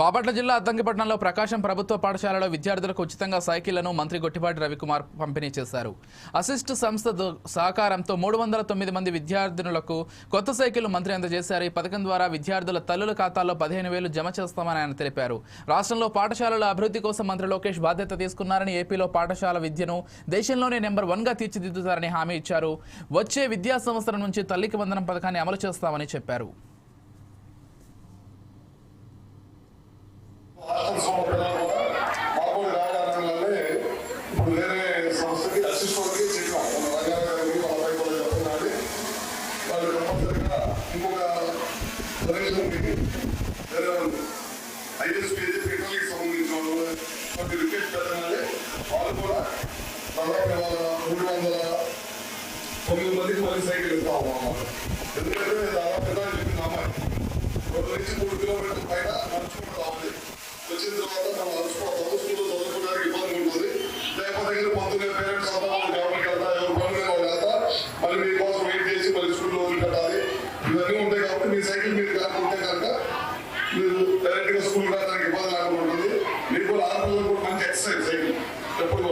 బాపట్ల జిల్లా అద్దంకిపట్నంలో ప్రకాశం ప్రభుత్వ పాఠశాలలో విద్యార్థులకు ఉచితంగా సైకిళ్ళను మంత్రి గొట్టిపాటి రవికుమార్ పంపిణీ చేశారు. అసిస్ట్ సంస్థ దు- సహకారంతో మూడు వందల తొమ్మిది మంది విద్యార్థినులకు కొత్త సైకిళ్ళు మంత్రి అందజేశారు. ఈ పథకం ద్వారా విద్యార్థుల తల్లుల ఖాతాల్లో పదిహేను వేలు జమ చేస్తామని ఆయన తెలిపారు. రాష్ట్రంలో పాఠశాలల అభివృద్ధి కోసం మంత్రి లోకేష్ బాధ్యత తీసుకున్నారని ఏపీలో పాఠశాల విద్యను దేశంలోనే నెంబర్ వన్గా తీర్చిదిద్దుతారని హామీ ఇచ్చారు. వచ్చే విద్యా సంవత్సరం నుంచి తల్లికి వందనం పథకాన్ని అమలు చేస్తామని చెప్పారు. హాస్టల్ పిల్లలు కూడా ఇప్పుడు వేరే సంస్థకి అసిస్టెంట్కి చెప్పాం మన రంగారావు కూడా వాళ్ళు కంపల్సరిగా ఇంకొక ప్రదేశం వేరే ఐఎస్పీ పిల్లలకి సంబంధించిన వాళ్ళు కొన్ని రిక్వెస్ట్ వాళ్ళు కూడా దాదాపు వాళ్ళ మూడు వందల తొమ్మిది మందికి మళ్ళీ సైకిల్ ఇస్తాం అన్నమాట ఎందుకంటే దాదాపు పెద్ద చెప్పింది అమ్మాయి. రెండు నుంచి మూడు కిలోమీటర్ల పైన నడుచుకుంటాం ఇవన్నీ ఉంటాయి కాబట్టి మీ సైకిల్ మీరు కాకుంటే కనుక మీరు డైరెక్ట్గా స్కూల్ రావడానికి ఇబ్బంది లేకుండా ఉంటుంది. మీకు కూడా ఆడపిల్లలకు కూడా మంచి ఎక్సర్సైజ్ సైకిల్. ఎప్పుడు